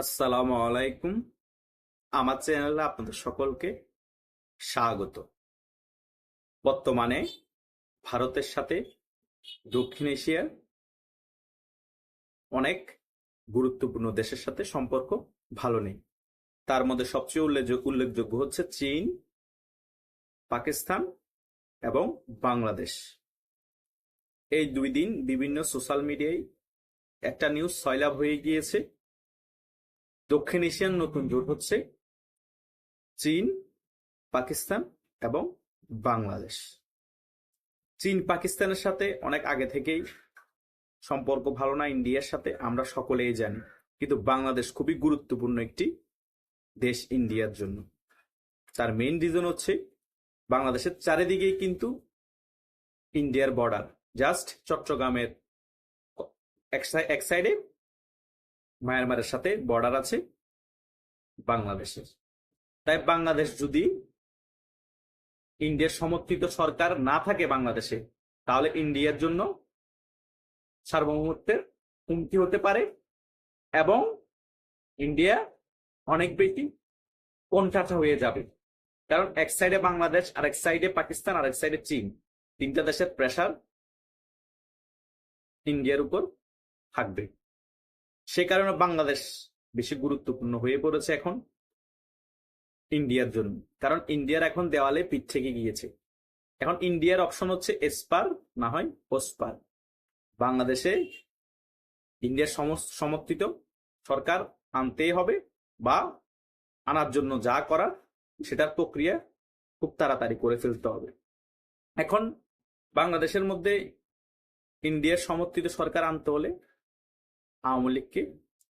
আসসালামু আলাইকুম। আমার চ্যানেলে আপনাদের সকলকে স্বাগত। বর্তমানে ভারতের সাথে দক্ষিণ এশিয়ার অনেক গুরুত্বপূর্ণ দেশের সাথে সম্পর্ক ভালো নেই। তার মধ্যে সবচেয়ে উল্লেখযোগ্য উল্লেখযোগ্য হচ্ছে চীন, পাকিস্তান এবং বাংলাদেশ। এই দুই দিন বিভিন্ন সোশ্যাল মিডিয়ায় একটা নিউজ সয়লাভ হয়ে গিয়েছে। দক্ষিণ এশিয়ার নতুন জোট হচ্ছে চীন, পাকিস্তান এবং বাংলাদেশ। চীন, পাকিস্তানের সাথে অনেক আগে থেকেই সম্পর্ক ভালো না, ইন্ডিয়ার সাথে আমরা সকলেই জানি, কিন্তু বাংলাদেশ খুবই গুরুত্বপূর্ণ একটি দেশ ইন্ডিয়ার জন্য। তার মেইন রিজন হচ্ছে বাংলাদেশের চারিদিকেই কিন্তু ইন্ডিয়ার বর্ডার জাস্ট চট্টগ্রামের এক সাইডে মায়ানমারের সাথে বর্ডার আছে বাংলাদেশের। তাই বাংলাদেশ যদি ইন্ডিয়ার সমর্থিত সরকার না থাকে বাংলাদেশে, তাহলে ইন্ডিয়ার জন্য সার্বভৌমত্বের হুমকি হতে পারে এবং ইন্ডিয়া অনেক বেশি কোণঠাসা হয়ে যাবে। কারণ এক সাইডে বাংলাদেশ আর এক সাইডে পাকিস্তান আর এক সাইডে চীন। তিনটা দেশের প্রেসার ইন্ডিয়ার উপর থাকবে। সে কারণে বাংলাদেশ বেশি গুরুত্বপূর্ণ হয়ে পড়েছে এখন ইন্ডিয়ার জন্য। কারণ ইন্ডিয়ার এখন দেওয়ালে পিঠ থেকে গিয়েছে। এখন ইন্ডিয়ার অপশন হচ্ছে এসপার না হয় ওসপার বাংলাদেশে ইন্ডিয়ার সমর্থিত সরকার আনতেই হবে বা আনার জন্য যা করার সেটার প্রক্রিয়া খুব তাড়াতাড়ি করে ফেলতে হবে। এখন বাংলাদেশের মধ্যে ইন্ডিয়ার সমর্থিত সরকার আনতে হলে আওয়ামী লীগকে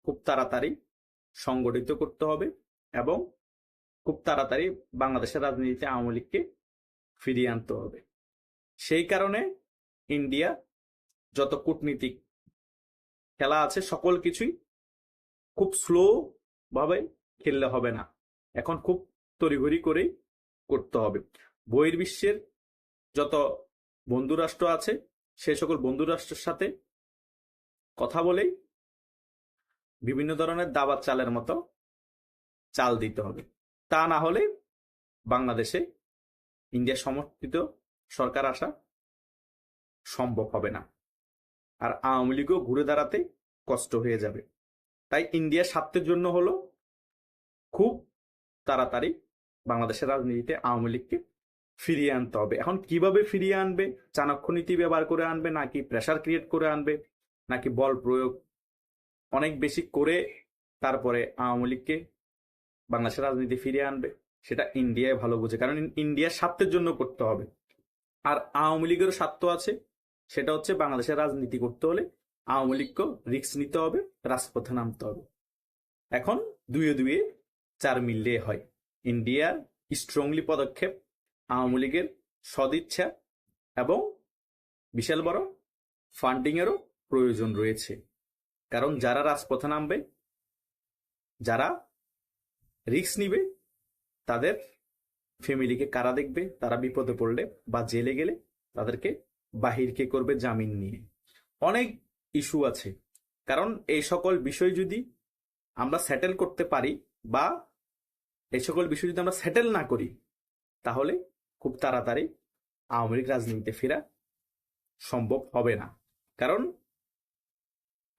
খুব তাড়াতাড়ি সংগঠিত করতে হবে এবং খুব তাড়াতাড়ি বাংলাদেশের রাজনীতিতে আওয়ামী লীগকে ফিরিয়ে আনতে হবে। সেই কারণে ইন্ডিয়া যত কূটনীতিক খেলা আছে, সকল কিছুই খুব স্লো ভাবে খেললে হবে না। এখন খুব তড়িঘড়ি করেই করতে হবে। বহির্বিশ্বের যত বন্ধুরাষ্ট্র আছে সেই সকল বন্ধুরাষ্ট্রের সাথে কথা বলেই বিভিন্ন ধরনের দাবার চালের মতো চাল দিতে হবে। তা না হলে বাংলাদেশে ইন্ডিয়া সমর্থিত সরকার আসা সম্ভব হবে না। আর আওয়ামী লীগও ঘুরে দাঁড়াতে কষ্ট হয়ে যাবে। তাই ইন্ডিয়ার স্বার্থের জন্য হলো খুব তাড়াতাড়ি বাংলাদেশের রাজনীতিতে আওয়ামী লীগকে ফিরিয়ে আনতে হবে। এখন কীভাবে ফিরিয়ে আনবে? চাণক্য নীতি ব্যবহার করে আনবে? নাকি প্রেশার ক্রিয়েট করে আনবে? নাকি বল প্রয়োগ অনেক বেশি করে তারপরে আওয়ামী লীগকে বাংলাদেশের রাজনীতি ফিরিয়ে আনবে। সেটা ইন্ডিয়ায় ভালো বোঝে। কারণ ইন- ইন্ডিয়ার স্বার্থের জন্য করতে হবে। আর আওয়ামী লীগেরও স্বার্থ আছে। সেটা হচ্ছে বাংলাদেশের রাজনীতি করতে হলে আওয়ামী লীগকেও রিস্ক নিতে হবে, রাজপথে নামতে হবে। এখন দুয়ে দুয়ে চার মিললে হয়। ইন্ডিয়ার স্ট্রংলি পদক্ষেপ, আওয়ামী লীগের সদিচ্ছা এবং বিশাল বড় ফান্ডিংয়েরও প্রয়োজন রয়েছে। কারণ যারা রাজপথে নামবে, যারা রিস্ক নিবে, তাদের ফ্যামিলিকে কারা দেখবে, তারা বিপদে পড়লে বা জেলে গেলে তাদেরকে বাহির কে করবে জামিন নিয়ে। অনেক ইস্যু আছে। কারণ এই সকল বিষয় যদি আমরা সেটেল করতে পারি বা এই সকল বিষয় যদি আমরা সেটেল না করি, তাহলে খুব তাড়াতাড়ি আওয়ামী লীগ রাজনীতিতে ফেরা সম্ভব হবে না। কারণ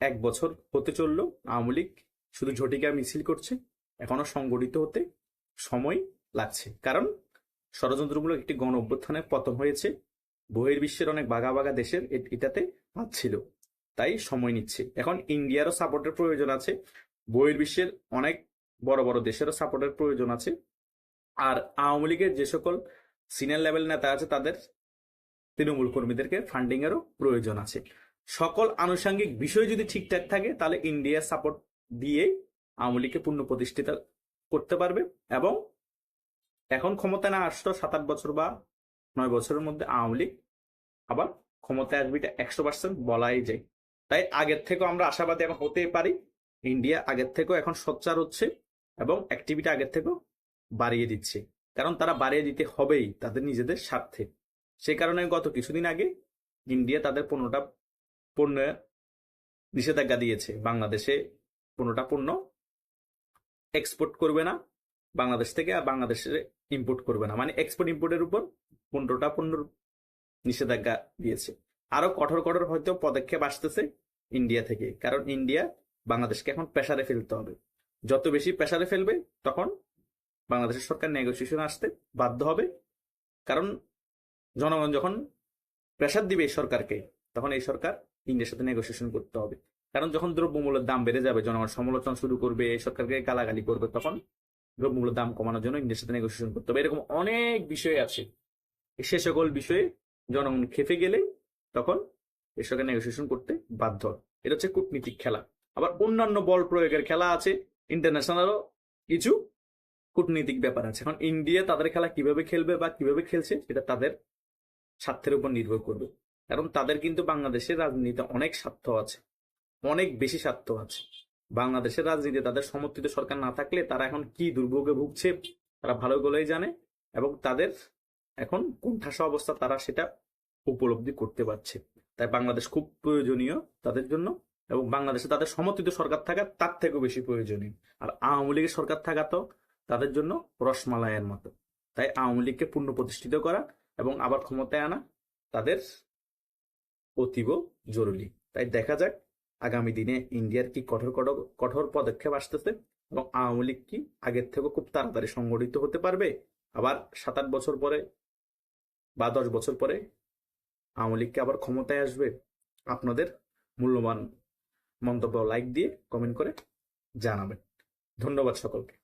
এক বছর হতে চলল, আওয়ামী লীগ শুধু ঝটিকা মিছিল করছে, এখনও সংগঠিত হতে সময় লাগছে। কারণ ষড়যন্ত্রমূলক একটি গণ অভ্যুত্থানের পতন হয়েছে, বহির্বিশ্বের অনেক বাঘা বাঘা দেশের এটাতে হাত ছিল, তাই সময় নিচ্ছে। এখন ইন্ডিয়ারও সাপোর্টের প্রয়োজন আছে, বহির্বিশ্বের অনেক বড় বড় দেশেরও সাপোর্টের প্রয়োজন আছে, আর আওয়ামী লীগের যে সকল সিনিয়র লেভেল নেতা আছে তাদের তৃণমূল কর্মীদেরকে ফান্ডিংয়েরও প্রয়োজন আছে। সকল আনুষঙ্গিক বিষয় যদি ঠিকঠাক থাকে, তাহলে ইন্ডিয়া সাপোর্ট দিয়ে আওয়ামী লীগকে পূর্ণ প্রতিষ্ঠিত করতে পারবে এবং এখন ক্ষমতায় না আসতো সাত আট বছর বা নয় বছরের মধ্যে আওয়ামী লীগ আবার ক্ষমতায় আসবে এটা একশো পার্সেন্ট বলাই যায়। তাই আগের থেকেও আমরা আশাবাদী এখন হতেই পারি ইন্ডিয়া আগের থেকেও এখন সোচ্চার হচ্ছে এবং অ্যাক্টিভিটি আগের থেকেও বাড়িয়ে দিচ্ছে। কারণ তারা বাড়িয়ে দিতে হবেই তাদের নিজেদের স্বার্থে। সে কারণে গত কিছুদিন আগে ইন্ডিয়া তাদের পণ্যটা পণ্য নিষেধাজ্ঞা দিয়েছে, বাংলাদেশে কোনোটা পণ্য এক্সপোর্ট করবে না, বাংলাদেশ থেকে আর বাংলাদেশে ইম্পোর্ট করবে না। মানে এক্সপোর্ট ইম্পোর্টের উপর পনেরোটা পনেরো নিষেধাজ্ঞা দিয়েছে। আরও কঠোর কঠোর হয়তো পদক্ষেপ আসতেছে ইন্ডিয়া থেকে, কারণ ইন্ডিয়া বাংলাদেশকে এখন প্রেসারে ফেলতে হবে। যত বেশি প্রেসারে ফেলবে, তখন বাংলাদেশের সরকার নেগোসিয়েশন আসতে বাধ্য হবে। কারণ জনগণ যখন প্রেসার দিবে এই সরকারকে, তখন এই সরকার ইন্ডিয়ার সাথে নেগোসিয়েশন করতে হবে। কারণ যখন দ্রব্যমূল্যের দাম বেড়ে যাবে, জনগণ সমালোচনা শুরু করবে, সরকারকে গালাগালি করবে, তখন দ্রব্যমূল্যের দাম কমানোর জন্য ইন্ডিয়ার সাথে নেগোসিয়েশন করতে হবে। এরকম অনেক বিষয় আছে। সে সকল বিষয়ে জনগণ খেপে গেলে তখন এর সঙ্গে নেগোসিয়েশন করতে বাধ্য। এটা হচ্ছে কূটনীতিক খেলা। আবার অন্যান্য বল প্রয়োগের খেলা আছে। ইন্টারন্যাশনালও কিছু কূটনীতিক ব্যাপার আছে। এখন ইন্ডিয়া তাদের খেলা কীভাবে খেলবে বা কীভাবে খেলছে, সেটা তাদের স্বার্থের উপর নির্ভর করবে। কারণ তাদের কিন্তু বাংলাদেশের রাজনীতিতে অনেক স্বার্থ আছে। অনেক বেশি স্বার্থ আছে। বাংলাদেশের রাজনীতিতে তাদের সমর্থিত সরকার না থাকলে তারা এখন কি দুর্ভোগে ভুগছে, তারা ভালো করেই জানে এবং তাদের এখন কোণঠাসা অবস্থা তারা সেটা উপলব্ধি করতে পারছে। তাই বাংলাদেশ খুব প্রয়োজনীয় তাদের জন্য এবং বাংলাদেশে তাদের সমর্থিত সরকার থাকা তার থেকেও বেশি প্রয়োজনীয়। আর আওয়ামী লীগের সরকার থাকা তো তাদের জন্য রসমালাইয়ের মতো। তাই আওয়ামী লীগকে পূর্ণ প্রতিষ্ঠিত করা এবং আবার ক্ষমতায় আনা তাদের অতীব জরুরি। তাই দেখা যাক আগামী দিনে ইন্ডিয়ার কি কঠোর কঠোর পদক্ষেপ আসতেছে এবং আওয়ামী লীগ কি আগের থেকে খুব তাড়াতাড়ি সংগঠিত হতে পারবে। আবার সাত আট বছর পরে বা দশ বছর পরে আওয়ামী লীগকে আবার ক্ষমতায় আসবে? আপনাদের মূল্যবান মন্তব্য লাইক দিয়ে কমেন্ট করে জানাবেন। ধন্যবাদ সকলকে।